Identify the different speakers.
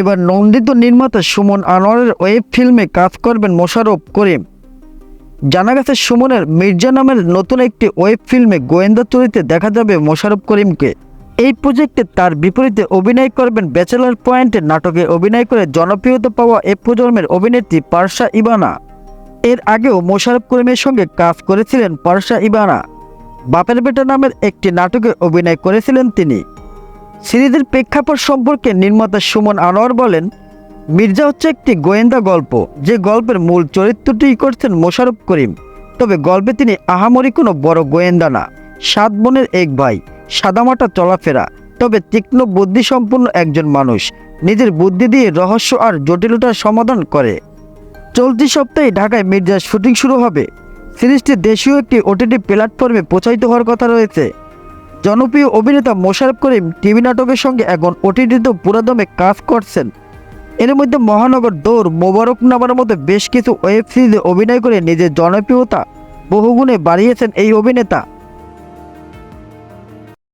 Speaker 1: এবার নন্দিত নির্মাতা সুমন আনোয়ারের ওয়েব ফিল্মে কাজ করবেন মোশাররফ করিম। জানা গেছে সুমনের মির্জা নামের নতুন একটি ওয়েব ফিল্মে গোয়েন্দা চরিত্রে দেখা যাবে মোশারফ করিমকে। এই প্রজেক্টে তার বিপরীতে অভিনয় করবেন ব্যাচেলার পয়েন্টে নাটকে অভিনয় করে জনপ্রিয়তা পাওয়া এ প্রজন্মের অভিনেত্রী পারসা ইবানা। এর আগেও মোশারফ করিমের সঙ্গে কাজ করেছিলেন পারসা ইবানা। বাপের বেটা নামের একটি নাটকে অভিনয় করেছিলেন তিনি। সিরিজের প্রেক্ষাপট সম্পর্কে নির্মাতা সুমন আনোয়ার বলেন, মির্জা হচ্ছে একটি গোয়েন্দা গল্প, যে গল্পের মূল চরিত্রটি করছেন মোশারফ করিম। তবে গল্পে তিনি আহামরি কোনো বড় গোয়েন্দা না। সাত বোনের এক ভাই, সাদামাটা চলাফেরা, তবে তীক্ষ্ণ বুদ্ধিসম্পন্ন একজন মানুষ। নিজের বুদ্ধি দিয়ে রহস্য আর জটিলতার সমাধান করে। চলতি সপ্তাহে ঢাকায় মির্জার শুটিং শুরু হবে। সিরিজটি দেশীয় একটি ওটিটি প্ল্যাটফর্মে প্রচারিত হওয়ার কথা রয়েছে। জনপ্রিয় অভিনেতা মোশারফ করিম টিভি নাটকের সঙ্গে এখন ওটিটিতে পুরাদমে কাজ করছেন। এর মধ্যে মহানগর দৌড়, মোবারক নামার মতো বেশ কিছু ওয়েব সিরিজে অভিনয় করে নিজের জনপ্রিয়তা বহুগুণে বাড়িয়েছেন এই অভিনেতা।